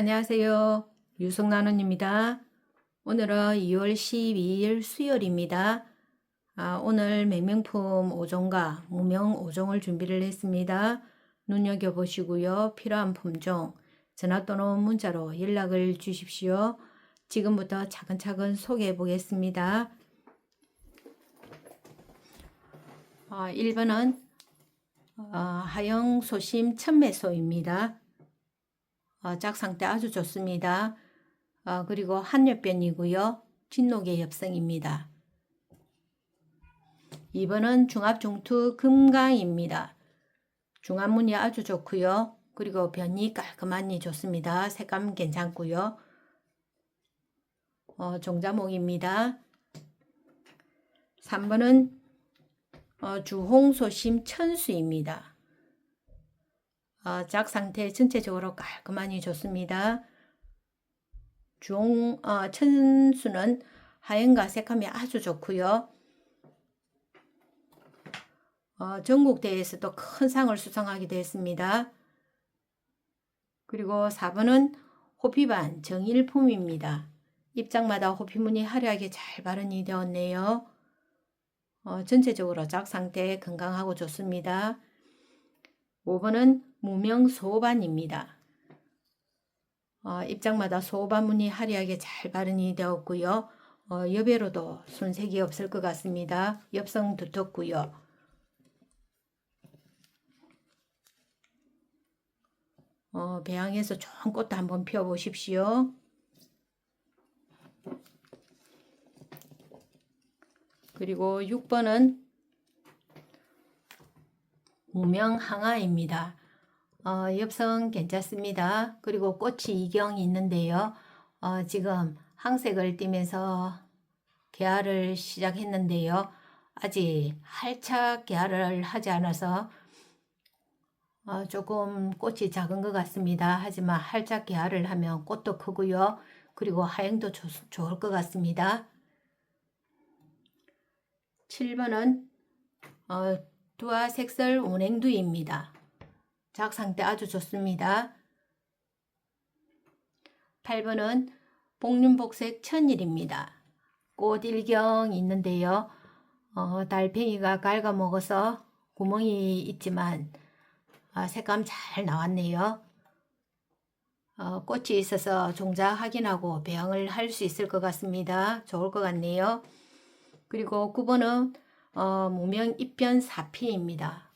안녕하세요. 유성나눔입니다. 오늘은 2월 12일 수요일입니다. 아, 오늘 맹명품 5종과 무명 5종을 준비를 했습니다. 눈여겨보시고요. 필요한 품종, 전화 또는 문자로 연락을 주십시오. 지금부터 차근차근 소개해 보겠습니다. 아, 1번은 어, 하영 소심 천매소입니다. 어, 짝상태 아주 좋습니다. 어, 그리고 한엽변이고요. 진노계 엽성입니다. 2번은 중압중투 금강입니다. 중압문이 아주 좋고요. 그리고 변이 깔끔하니 좋습니다. 색감 괜찮고요. 어, 종자목입니다. 3번은 어, 주홍소심 천수입니다. 어, 짝 상태 전체적으로 깔끔하니 좋습니다. 주홍 어, 천수는 하얀과 색감이 아주 좋고요. 어, 전국대회에서도 큰 상을 수상하게 됐습니다. 그리고 4번은 호피반 정일품입니다. 입장마다 호피무늬 화려하게 잘 발현이 되었네요. 어, 전체적으로 짝 상태 건강하고 좋습니다. 5번은 무명 소반입니다. 어, 입장마다 소반무늬 화려하게 잘 발현이 되었고요. 어, 여배로도 손색이 없을 것 같습니다. 엽성 두텁고요. 어, 배양해서 좋은 꽃도 한번 피워보십시오. 그리고 6번은 무명항아입니다. 어, 엽성 괜찮습니다. 그리고 꽃이 이경이 있는데요. 어, 지금 항색을 띠면서 개화를 시작했는데요. 아직 활착 개화를 하지 않아서 어, 조금 꽃이 작은 것 같습니다. 하지만 활짝 개화를 하면 꽃도 크고요. 그리고 하행도 조, 좋을 것 같습니다. 7번은 어, 두화 색설 운행두입니다. 작 상태 아주 좋습니다. 8번은 복륜복색 천일입니다. 꽃일경 있는데요. 어, 달팽이가 갉아먹어서 구멍이 있지만 아, 색감 잘 나왔네요. 어, 꽃이 있어서 종자 확인하고 배양을 할 수 있을 것 같습니다. 좋을 것 같네요. 그리고 9번은 어, 무명 입변 사피입니다.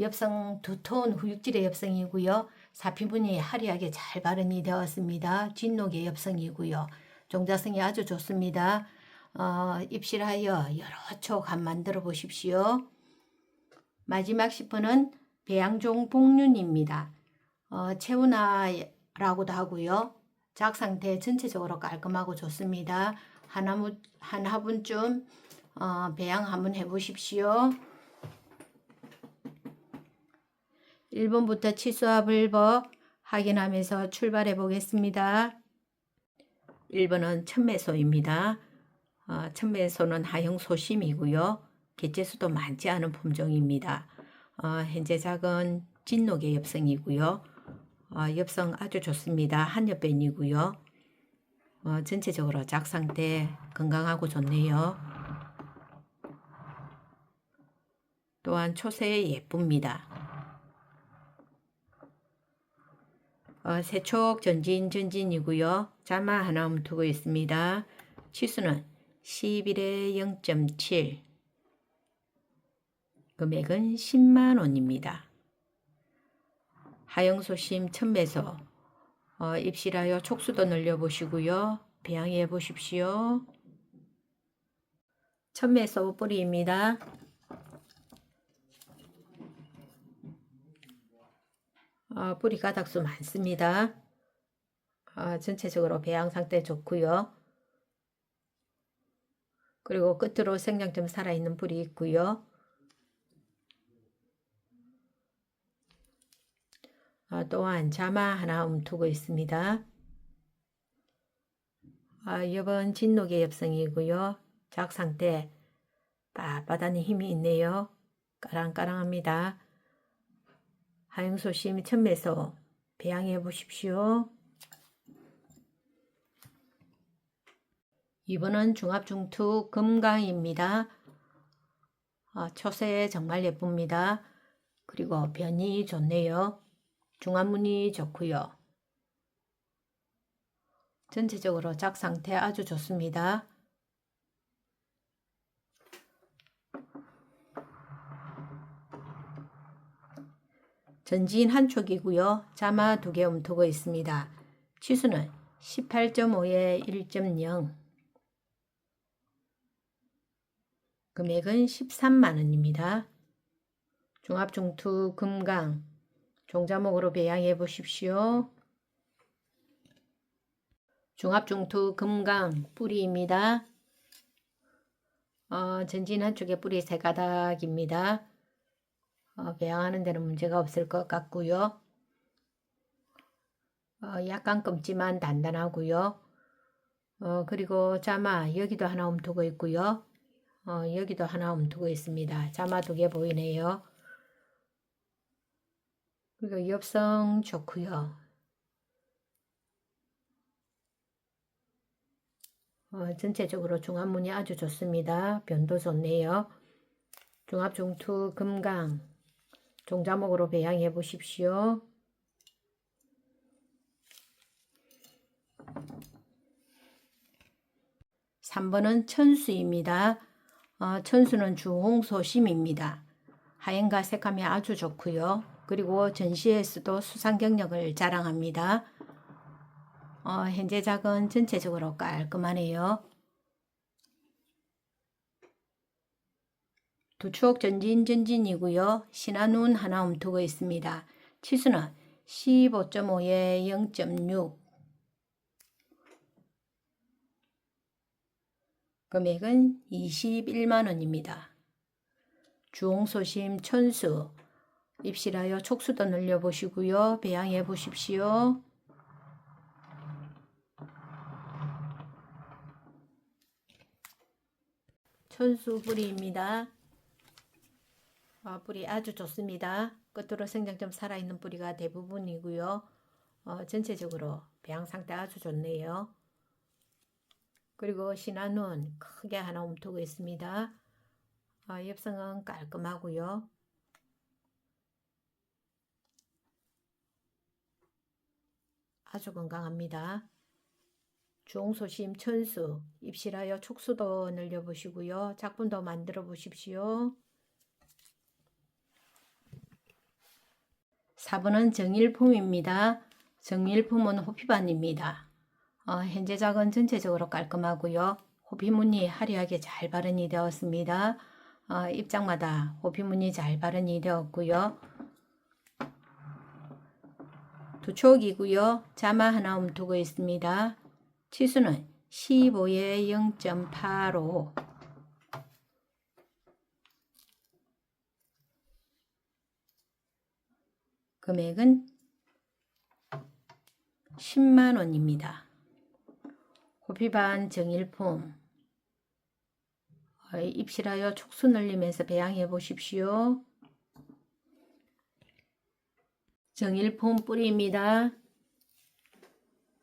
엽성 두터운 후육질의 엽성이고요. 사피분이 화려하게 잘 발현이 되었습니다. 진녹의 엽성이고요. 종자성이 아주 좋습니다. 어, 입실하여 여러 촉한 만들어 보십시오. 마지막 10번은 배양종 복륜입니다. 어, 채우나라고도 하고요. 작 상태 전체적으로 깔끔하고 좋습니다. 화분쯤 어, 배양 한번 해보십시오. 1번부터 치수합을 버 확인하면서 출발해 보겠습니다. 1번은 천매소입니다. 어, 천매소는 하형 소심이고요. 개체수도 많지 않은 품종입니다. 어, 현재 작은 진녹의 엽성이고요. 어, 엽성 아주 좋습니다. 한엽변이고요. 어, 전체적으로 작 상태 건강하고 좋네요. 또한 초세 예쁩니다. 어, 세촉 전진 전진이고요. 자마 하나 움두고 있습니다. 치수는 11에 0.7 금액은 10만 원입니다. 하영소심 천매소 어, 입실하여 촉수도 늘려보시고요. 배양해 보십시오. 천매소 뿌리입니다. 어, 뿌리 가닥수 많습니다. 어, 전체적으로 배양 상태 좋고요. 그리고 끝으로 생장점 살아있는 뿌리 있고요. 어, 또한 자마 하나 움트고 있습니다. 아, 이번 진녹의 엽성이고요. 작 상태 빳빳한 힘이 있네요. 까랑까랑합니다. 하영소심 천매소 배양해 보십시오. 이번은 중합중투 금강입니다. 아, 초세 정말 예쁩니다. 그리고 변이 좋네요. 중화문이 좋고요. 전체적으로 작 상태 아주 좋습니다. 전진 한 촉이고요. 자마 두 개 움트고 있습니다. 치수는 18.5에 1.0 금액은 13만 원입니다. 종합중투 금강 종자목으로 배양해 보십시오. 종합중투 금강 뿌리입니다. 어, 전진 한쪽에 뿌리 세 가닥입니다. 어, 배양하는 데는 문제가 없을 것 같고요. 어, 약간 검지만 단단하고요. 어, 그리고 자마 여기도 하나 움트고 있고요. 어, 여기도 하나 움트고 있습니다. 자마 두 개 보이네요. 그리고 엽성 좋고요. 어, 전체적으로 중합문이 아주 좋습니다. 변도 좋네요. 중합중투 금강 종자목으로 배양해 보십시오. 삼번은 천수입니다. 어, 천수는 주홍소심입니다. 하얀과 색감이 아주 좋고요. 그리고 전시에서도 수상 경력을 자랑합니다. 어, 현재 작은 전체적으로 깔끔하네요. 두 추억 전진 전진이고요. 신한운 하나 움트고 있습니다. 치수는 15.5에 0.6 금액은 21만 원입니다. 주홍소심 천수 입실하여 촉수도 늘려보시고요. 배양해 보십시오. 천수 뿌리입니다. 어, 뿌리 아주 좋습니다. 끝으로 생장점 살아있는 뿌리가 대부분이고요. 어, 전체적으로 배양 상태 아주 좋네요. 그리고 신한운 크게 하나 움트고 있습니다. 어, 엽성은 깔끔하고요. 아주 건강합니다. 중소심 천수 입실하여 촉수도 늘려보시고요. 작품도 만들어 보십시오. 4번은 정일품입니다. 정일품은 호피반입니다. 어, 현재 작은 전체적으로 깔끔하고요. 호피무늬 화려하게 잘 발현이 되었습니다. 어, 입장마다 호피무늬 잘 발현이 되었고요. 두 촉이고요. 자마 하나 움두고 있습니다. 치수는 15에 0.85 금액은 10만 원입니다. 호피반 정일품 어, 입실하여 촉수 늘리면서 배양해 보십시오. 정일품 뿌리입니다.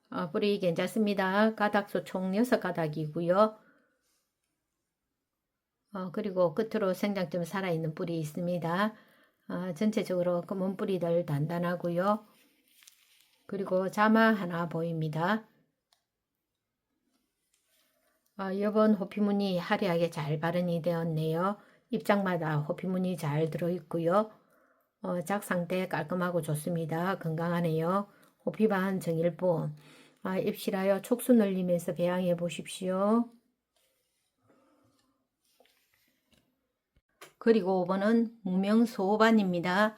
어, 뿌리 괜찮습니다. 가닥수 총 6가닥이고요. 어, 그리고 끝으로 생장점 살아있는 뿌리 있습니다. 어, 전체적으로 검은 뿌리들 단단하고요. 그리고 자마 하나 보입니다. 어, 이번 호피무늬 화려하게 잘 발현이 되었네요. 입장마다 호피무늬 잘 들어있고요. 어, 작 상태 깔끔하고 좋습니다. 건강하네요. 호피반 정일본 아, 입실하여 촉수 늘리면서 배양해 보십시오. 그리고 5번은 무명소반입니다.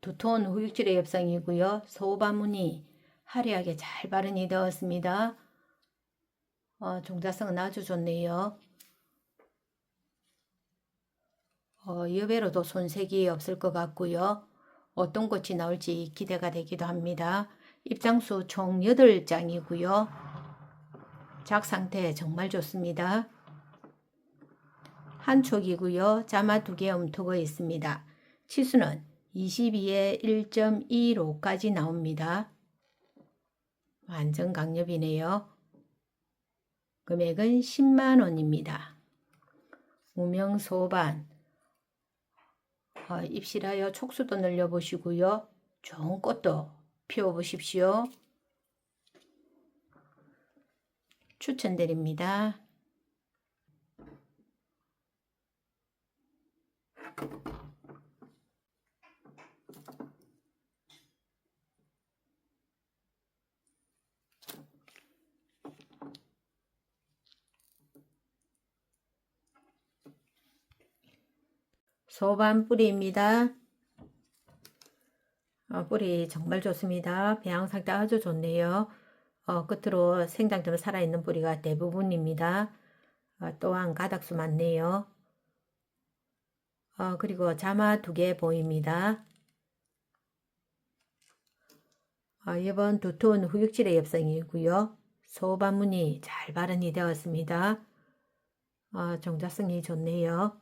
두톤 후육질의 엽상이고요. 소반무늬 화려하게 잘 발현이 되었습니다. 어, 종자성은 아주 좋네요. 어, 여배로도 손색이 없을 것 같고요. 어떤 꽃이 나올지 기대가 되기도 합니다. 입장수 총 8장이고요. 작 상태 정말 좋습니다. 한 촉이고요. 자마 두 개 움트고 있습니다. 치수는 22에 1.25까지 나옵니다. 완전 강력이네요. 금액은 10만 원입니다. 무명 소반 어, 입실하여 촉수도 늘려보시고요. 좋은 꽃도 피워보십시오. 추천드립니다. 소반 뿌리입니다. 어, 뿌리 정말 좋습니다. 배양 상태 아주 좋네요. 어, 끝으로 생장점 살아있는 뿌리가 대부분입니다. 어, 또한 가닥수 많네요. 어, 그리고 자마 두 개 보입니다. 어, 이번 두톤 후육질의 엽성이고요. 소반문이 잘 발현이 되었습니다. 어, 정자성이 좋네요.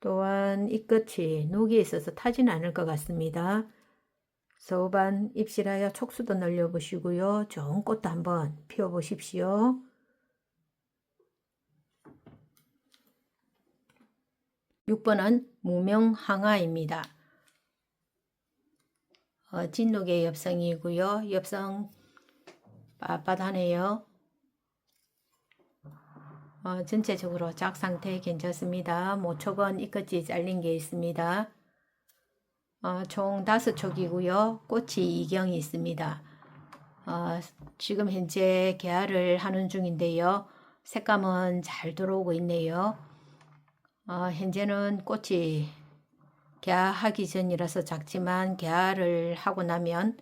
또한 이 끝이 녹이 있어서 타지는 않을 것 같습니다. 소반 입실하여 촉수도 늘려보시고요. 좋은 꽃도 한번 피워보십시오. 육번은 무명항아입니다. 어, 진녹의 엽성이고요. 엽성 빳빳하네요. 어, 전체적으로 작 상태 괜찮습니다. 모촉은 이 끝이 잘린 게 있습니다. 어, 총 다섯 촉이고요. 꽃이 이경이 있습니다. 어, 지금 현재 개화를 하는 중인데요. 색감은 잘 들어오고 있네요. 어, 현재는 꽃이 개화하기 전이라서 작지만 개화를 하고 나면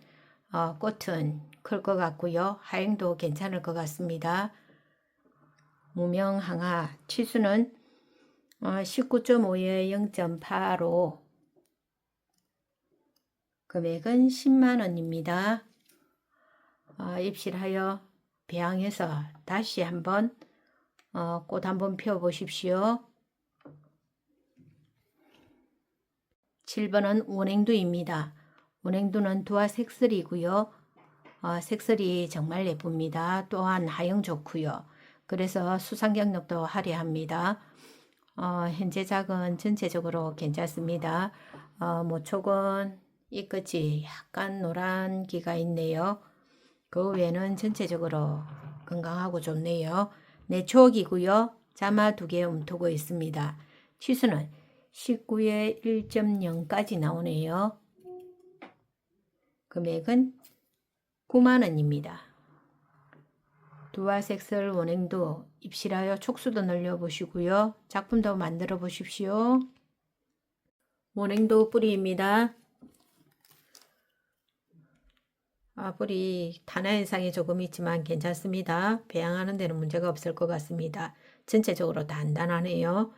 어, 꽃은 클 것 같고요. 하행도 괜찮을 것 같습니다. 무명항하 치수는 어, 19.5에 0.85 금액은 10만 원입니다. 어, 입실하여 배양해서 다시 한번 어, 꽃 한번 피워 보십시오. 7번은 원행두입니다. 원행두는 두화 색슬이고요. 어, 색슬이 정말 예쁩니다. 또한 하영 좋고요. 그래서 수상 경력도 화려합니다. 어, 현재 작은 전체적으로 괜찮습니다. 어, 모촉은 이 끝이 약간 노란기가 있네요. 그 외에는 전체적으로 건강하고 좋네요. 내촉이고요. 자마 두 개 움트고 있습니다. 치수는 19에 1.0까지 나오네요. 금액은 9만원입니다. 두화색설 원행도 입실하여 촉수도 늘려보시고요. 작품도 만들어 보십시오. 원행도 뿌리입니다. 아, 뿌리 탄화 현상이 조금 있지만 괜찮습니다. 배양하는 데는 문제가 없을 것 같습니다. 전체적으로 단단하네요.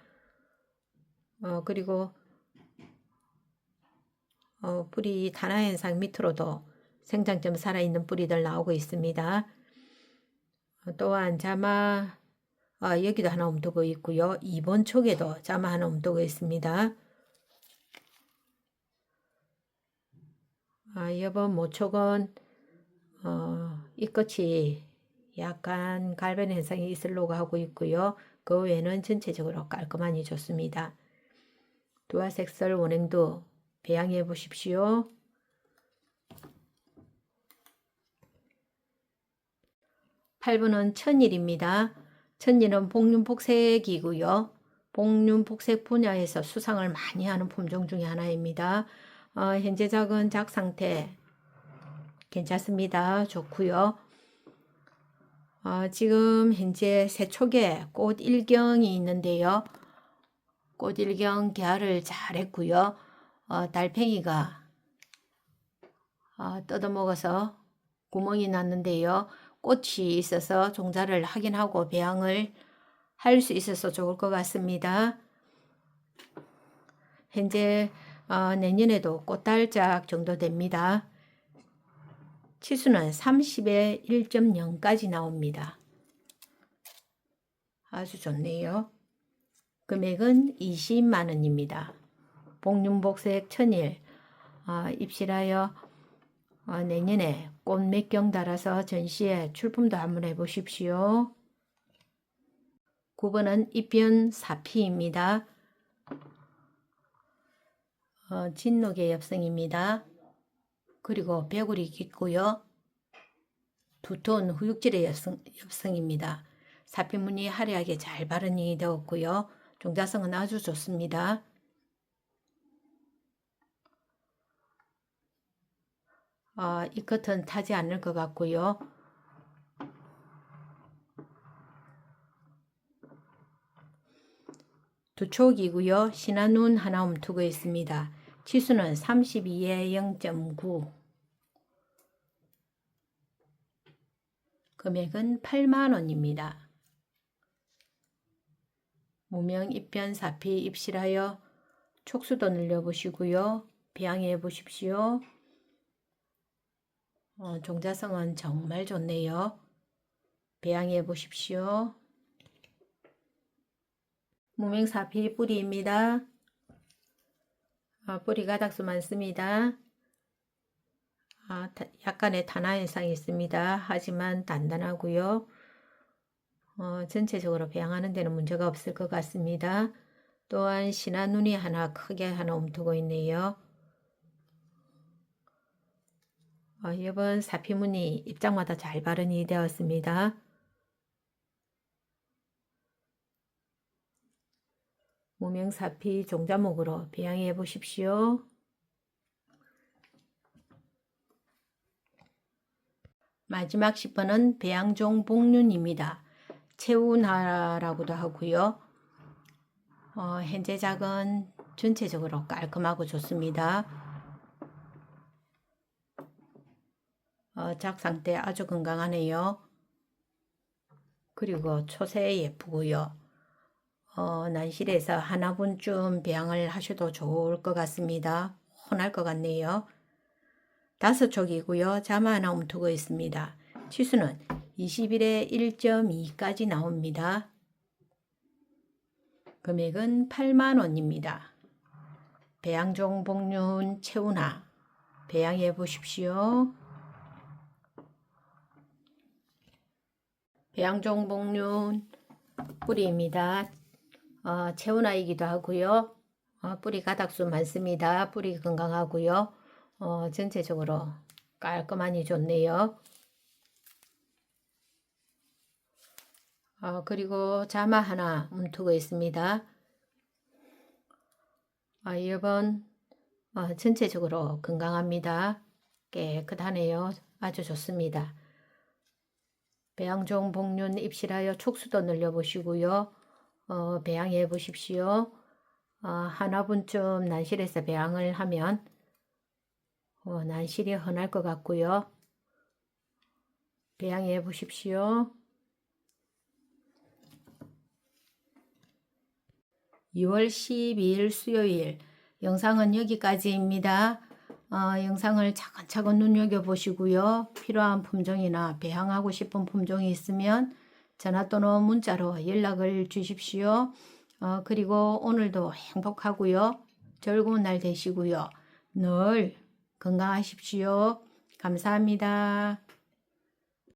어, 그리고 어, 뿌리 탄화 현상 밑으로도 생장점 살아있는 뿌리들 나오고 있습니다. 어, 또한 자마 어, 여기도 하나 움두고 있고요. 2번 촉에도 자마 하나 움두고 있습니다. 아, 이번 모촉은 어, 이 끝이 약간 갈변 현상이 있으려고 하고 있고요. 그 외에는 전체적으로 깔끔하니 좋습니다. 두화색설 원행도 배양해 보십시오. 8번은 천일입니다. 천일은 복륜복색이고요. 복륜복색 분야에서 수상을 많이 하는 품종 중에 하나입니다. 어, 현재 작은 작 상태 괜찮습니다. 좋고요. 어, 지금 현재 세촉에 꽃 일경이 있는데요. 꽃 일경 개화를 잘 했고요. 어, 달팽이가 어, 뜯어먹어서 구멍이 났는데요. 꽃이 있어서 종자를 확인하고 배양을 할 수 있어서 좋을 것 같습니다. 현재 어, 내년에도 꽃달작 정도 됩니다. 치수는 30에 1.0까지 나옵니다. 아주 좋네요. 금액은 20만 원입니다. 복륜복색 천일 어, 입실하여 어, 내년에 꽃 몇 경 달아서 전시에 출품도 한번 해보십시오. 9번은 입변 사피입니다. 어, 진노계 엽성입니다. 그리고 배구리 깊고요. 두톤 후육질의 엽성, 엽성입니다. 사피무늬 화려하게 잘 발현이 되었고요. 종자성은 아주 좋습니다. 아, 이 끝은 타지 않을 것 같고요. 두 촉이고요. 신한눈 하나 움트고 있습니다. 치수는 32에 0.9. 금액은 8만 원입니다. 무명 입변 사피 입실하여 촉수도 늘려보시고요. 배양해 보십시오. 어, 종자성은 정말 좋네요. 배양해 보십시오. 무명사피 뿌리입니다. 아, 뿌리 가닥수 많습니다. 아, 다- 약간의 탄화 현상이 있습니다. 하지만 단단하고요. 어, 전체적으로 배양하는 데는 문제가 없을 것 같습니다. 또한 신한 눈이 하나 크게 하나 움트고 있네요. 어, 이번 사피문이 입장마다 잘 발현이 되었습니다. 무명사피 종자목으로 배양해 보십시오. 마지막 10번은 배양종 복륜입니다. 채운하라고도 하고요. 어, 현재 작은 전체적으로 깔끔하고 좋습니다. 어, 작 상태 아주 건강하네요. 그리고 초세 예쁘고요. 어, 난실에서 하나분쯤 배양을 하셔도 좋을 것 같습니다. 혼할 것 같네요. 다섯 촉이고요. 자마 하나 움트고 있습니다. 치수는 21에 1.2까지 나옵니다. 금액은 8만 원입니다. 배양종 복륜 채우나 배양해 보십시오. 배양종 복륜 뿌리입니다. 어, 채우나이기도 하고요. 어, 뿌리 가닥수 많습니다. 뿌리 건강하고요. 어, 전체적으로 깔끔하니 좋네요. 어, 그리고 자마 하나 움트고 있습니다. 아, 이번 어, 전체적으로 건강합니다. 깨끗하네요. 아주 좋습니다. 배양종 복륜 입실하여 촉수도 늘려보시고요. 어, 배양해 보십시오. 어, 하나분쯤 난실에서 배양을 하면 어, 난실이 흔할 것 같고요. 배양해 보십시오. 2월 12일 수요일 영상은 여기까지입니다. 어, 영상을 차근차근 눈여겨보시고요. 필요한 품종이나 배양하고 싶은 품종이 있으면 전화 또는 문자로 연락을 주십시오. 어, 그리고 오늘도 행복하고요. 즐거운 날 되시고요. 늘 건강하십시오. 감사합니다.